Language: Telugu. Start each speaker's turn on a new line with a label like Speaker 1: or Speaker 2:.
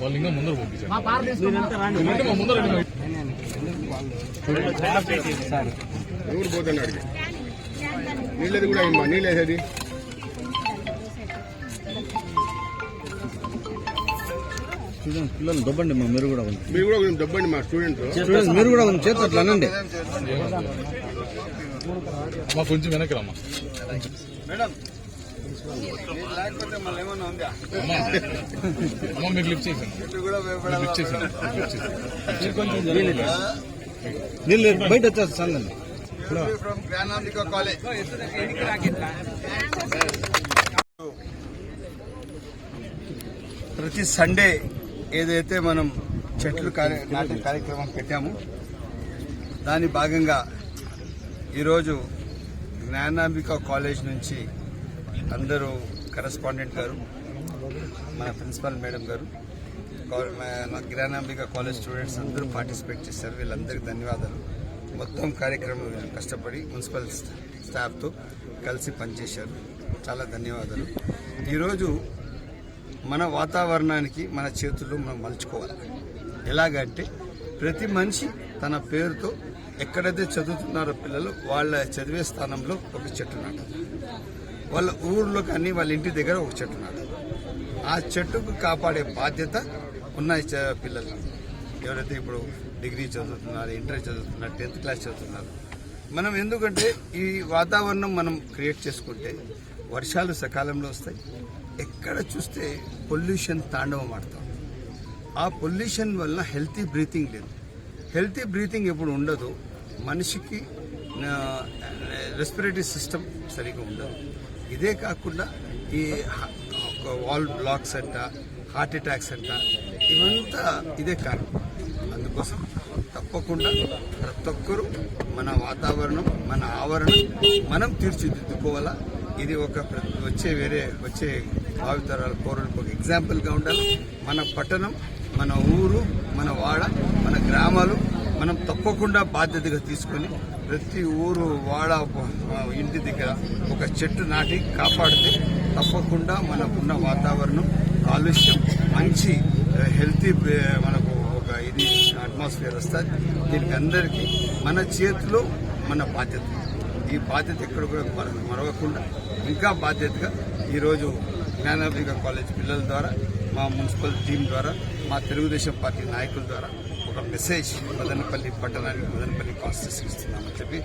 Speaker 1: వాళ్ళు ఇంకా ముందర పంపించారు. అంటే మా ముందర రండి.
Speaker 2: ఎవరు పోతున్నాడు నీళ్ళది కూడా అయిందా? నీళ్ళు వేసేది?
Speaker 3: చూడండి పిల్లలు దొబ్బండి మా మీరు కూడా ఉంది
Speaker 2: మీరు కూడా కొంచెం దెబ్బండి మా స్టూడెంట్
Speaker 3: చూడండి మీరు కూడా ఉంది అట్లా అనండి.
Speaker 1: మా కొంచెం వెనక్కి రమ్మా. అమ్మ మీకు లిఫ్ట్ చేశాను లిఫ్ట్ చేశాను
Speaker 3: బయట వచ్చేసి సంగండి
Speaker 4: ప్రతి సండే ఏదైతే మనం చెట్లు కార్య- నాటే కార్యక్రమం పెట్టామో దాని భాగంగా ఈరోజు జ్ఞానాంబిక కాలేజ్ నుంచి అందరూ కరెస్పాండెంట్ గారు మన ప్రిన్సిపల్ మేడం గారు మా జ్ఞానాంబిక కాలేజ్ స్టూడెంట్స్ అందరూ పార్టిసిపేట్ చేశారు. వీళ్ళందరికీ ధన్యవాదాలు. మొత్తం కార్యక్రమం కష్టపడి మున్సిపల్ స్టాఫ్తో కలిసి పనిచేశారు. చాలా ధన్యవాదాలు. ఈరోజు మన వాతావరణానికి మన చేతుల్లో మనం మలుచుకోవాలి. ఎలాగంటే ప్రతి మనిషి తన పేరుతో ఎక్కడైతే చదువుతున్నారో పిల్లలు వాళ్ళ చదివే స్థానంలో ఒక చెట్టు నాటాలి. వాళ్ళ ఊర్లో కానీ వాళ్ళ ఇంటి దగ్గర ఒక చెట్టు నాటాలి ఆ చెట్టుకు కాపాడే బాధ్యత ఉన్న పిల్లలు. ఎవరైతే ఇప్పుడు డిగ్రీ చదువుతున్నారు ఇంటర్ చదువుతున్నారు టెన్త్ క్లాస్ చదువుతున్నారు మనం ఎందుకంటే ఈ వాతావరణం మనం క్రియేట్ చేసుకుంటే వర్షాలు సకాలంలో వస్తాయి. ఎక్కడ చూస్తే పొల్యూషన్ తాండవం ఆడతాం ఆ పొల్యూషన్ వల్ల హెల్తీ బ్రీతింగ్ లేదు. హెల్తీ బ్రీతింగ్ ఎప్పుడు ఉండదు. మనిషికి రెస్పిరేటరీ సిస్టమ్ సరిగా ఉండదు. ఇదే కాకుండా ఈ ఒక వాల్ బ్లాక్స్ అంట హార్ట్ అటాక్స్ అంట ఇవంతా ఇదే కారణం. అందుకోసం తప్పకుండా ప్రతి ఒక్కరూ మన వాతావరణం మన ఆవరణం మనం తీర్చిదిద్దుకోవాలా. ఇది ఒక వచ్చే వేరే వచ్చే భావితరాల కోరలకు ఒక ఎగ్జాంపుల్గా ఉండాలి. మన పట్టణం మన ఊరు మన వాడ మన గ్రామాలు మనం తప్పకుండా బాధ్యతగా తీసుకొని ప్రతి ఊరు వాడ ఇంటి దగ్గర ఒక చెట్టు నాటి కాపాడితే తప్పకుండా మనకున్న వాతావరణం కాలుష్యం మంచి హెల్తీ మనకు ఒక ఇది అట్మాస్ఫియర్ వస్తుంది. దీనికి అందరికీ మన చేతిలో మన బాధ్యత. ఈ బాధ్యత ఎక్కడ కూడా మరవకుండా ఇంకా బాధ్యతగా ఈరోజు జ్ఞానాభిక కాలేజ్ పిల్లల ద్వారా మా మున్సిపల్ టీం ద్వారా మా తెలుగుదేశం పార్టీ నాయకుల ద్వారా ఒక మెసేజ్ మదనపల్లి పట్టణానికి మదనపల్లి కాన్స్టిట్యూన్సీ ఇస్తున్నామని చెప్పి